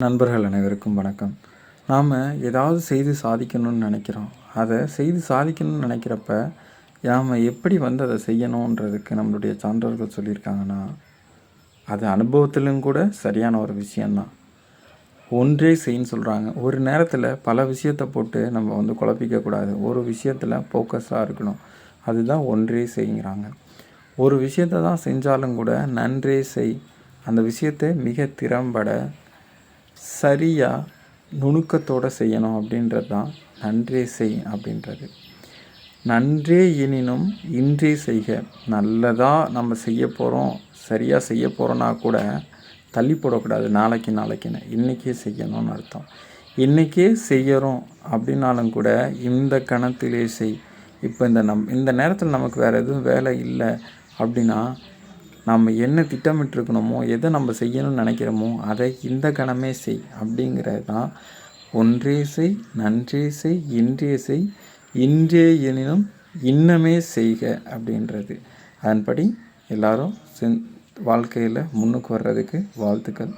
நண்பர்கள் அனைவருக்கும் வணக்கம். நாம் ஏதாவது செய்து சாதிக்கணும்னு நினைக்கிறோம். அதை செய்து சாதிக்கணும்னு நினைக்கிறப்ப நாம் எப்படி வந்து அதை செய்யணுன்றதுக்கு நம்மளுடைய சான்றோர்கள் சொல்லியிருக்காங்கன்னா அது அனுபவத்திலும் கூட சரியான ஒரு விஷயந்தான் ஒன்றே செய்ன்னு சொல்கிறாங்க ஒரு நேரத்தில் பல விஷயத்தை போட்டு நம்ம வந்து குழப்பிக்கக்கூடாது. ஒரு விஷயத்தில் ஃபோக்கஸாக இருக்கணும். அதுதான் ஒன்றே செய்ங்கிறாங்க. ஒரு விஷயத்தை தான் செஞ்சாலும் கூட நன்றே செய். அந்த விஷயத்தை மிக திறம்பட சரியாக நுணுக்கத்தோடு செய்யணும் அப்படின்றது தான் நன்றே செய் அப்படின்றது. நன்றே எனினும் இன்றே செய்க. நல்லதாக நம்ம செய்ய போகிறோம் சரியாக செய்ய போகிறோன்னா கூட தள்ளி போடக்கூடாது நாளைக்கு நாளைக்குன்னு. இன்றைக்கே செய்யணும்னு அர்த்தம். இன்றைக்கே செய்கிறோம் அப்படின்னாலும் கூட இந்த கணத்திலே செய். இப்போ இந்த நம் இந்த நேரத்தில் நமக்கு வேறு எதுவும் வேலை இல்லை அப்படின்னா நம்ம என்ன திட்டமிட்டிருக்கணுமோ எதை நம்ம செய்யணும்னு நினைக்கிறோமோ அதை இந்த கணமே செய் அப்படிங்கிறது தான். ஒன்றே செய் நன்றே செய் இன்றே செய் இன்றே எனினும் இன்னமே செய்க அப்படின்றது. அதன்படி எல்லாரும் சென் வாழ்க்கையில் முன்னுக்கு வர்றதுக்கு வாழ்த்துக்கள்.